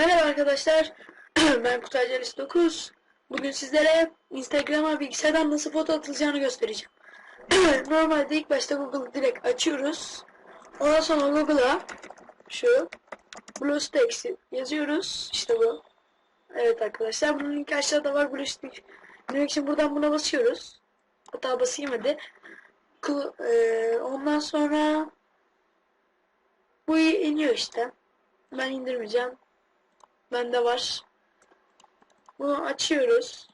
Merhaba arkadaşlar. ben Kutay Celis 9. Bugün sizlere Instagram'a bilgisayardan nasıl foto atılacağını göstereceğim. Normalde ilk başta Google'ı direkt açıyoruz. Ondan sonra Google'a şu BlueStacks yazıyoruz. İşte bu. Evet arkadaşlar bunun linki aşağıda var. BlueStacks demek için buradan buna basıyoruz. Hatta basayım hadi. Eee, ondan sonra bu iniyor işte. Ben indirmeyeceğim. Bende var. Bunu açıyoruz.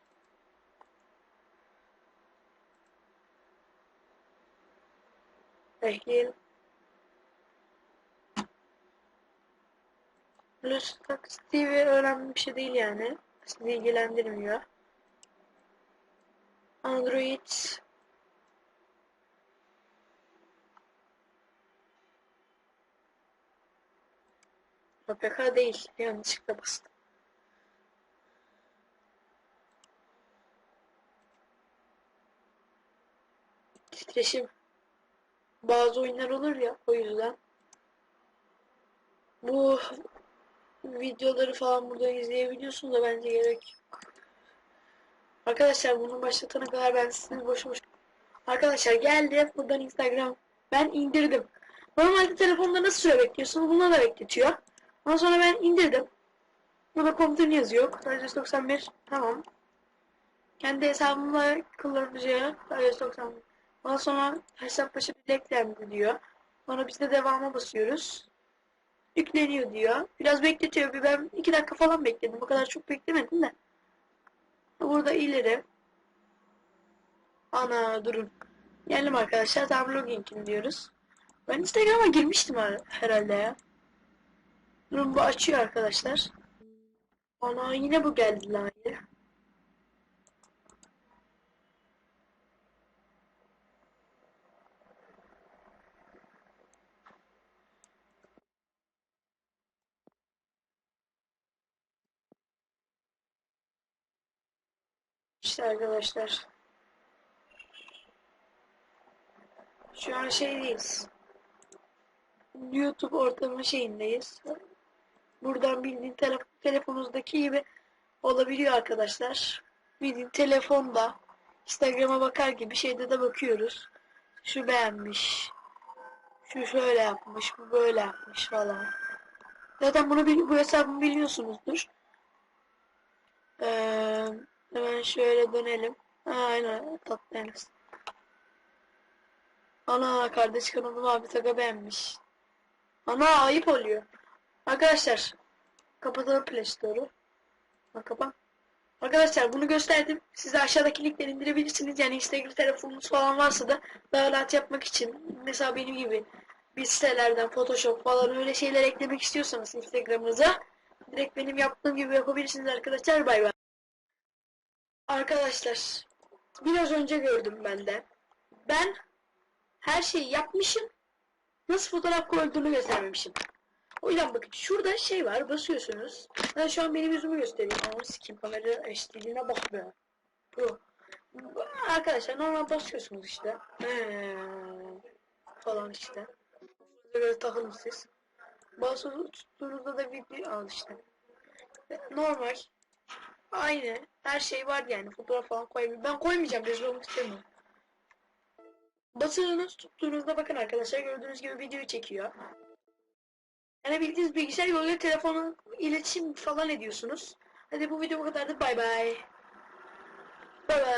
Bekleyin. BlueStacks TV önemli bir şey değil yani. Sizi ilgilendirmiyor. Android APK değil. Yanlışlıkla bastım. Titreşim. Bazı oyunlar olur ya o yüzden. Bu videoları falan burada izleyebiliyorsunuz da bence gerek yok. Arkadaşlar bunu başlatana kadar ben sizi boş boş... Arkadaşlar geldi buradan Instagram. Ben indirdim. Normalde telefonda nasıl süre bekliyorsunuz? Buna da bekletiyor. Ondan sonra ben indirdim. Burada komutanı yazıyor. Kutay 91. Tamam. Kendi hesabımla kullanıcıya Kutay 91. Ondan sonra hesap başı bir eklendi diyor. Sonra biz de devama basıyoruz. Yükleniyor diyor. Biraz bekletiyor. Bir ben iki dakika falan bekledim. O kadar çok beklemedim de. Burada ileri. Ana durun. Geldim arkadaşlar. Tam login diyoruz. Ben Instagram'a girmiştim her- herhalde ya. Bu açıyor arkadaşlar. Ana yine bu geldi lan ya. İşte arkadaşlar. Şu an şeydeyiz. YouTube ortamı şeyindeyiz. Buradan bildiğin tele telefonunuzdaki gibi olabiliyor arkadaşlar. Bildiğin telefonda Instagram'a bakar gibi şeyde de bakıyoruz. Şu beğenmiş. Şu şöyle yapmış. Bu böyle yapmış falan. Zaten bunu bu hesabımı biliyorsunuzdur. Ee, hemen şöyle dönelim. Ha, aynen tatlı. Ana kardeş kanalımı abi Taga beğenmiş. Ana ayıp oluyor. Arkadaşlar kapatalım Play Store'u. Kapan. Arkadaşlar bunu gösterdim. Siz de aşağıdaki linkleri indirebilirsiniz. Yani Instagram telefonunuz falan varsa da daha rahat yapmak için. Mesela benim gibi bir sitelerden Photoshop falan öyle şeyler eklemek istiyorsanız Instagram'ınıza direkt benim yaptığım gibi yapabilirsiniz arkadaşlar. Bay bay. Arkadaşlar biraz önce gördüm ben de. Ben her şeyi yapmışım. Nasıl fotoğraf koyulduğunu göstermemişim. O yüzden bakın şurada şey var basıyorsunuz. Ben şu an benim yüzümü göstereyim. Ama sikim kamera eşliliğine bak be. Bu. Arkadaşlar normal basıyorsunuz işte. Ee, falan işte. Göre takılın siz. Basılı tuttuğunuzda da video al işte. Normal. Aynı. Her şey var yani. Fotoğraf falan koyabilirim. Ben koymayacağım. Rezil olmak istemiyorum. Basınız tuttuğunuzda bakın arkadaşlar gördüğünüz gibi videoyu çekiyor. Yani bildiğiniz bilgisayar yoluyla telefonu iletişim falan ediyorsunuz. Hadi bu video bu kadardı. Bay bay. Bay bay.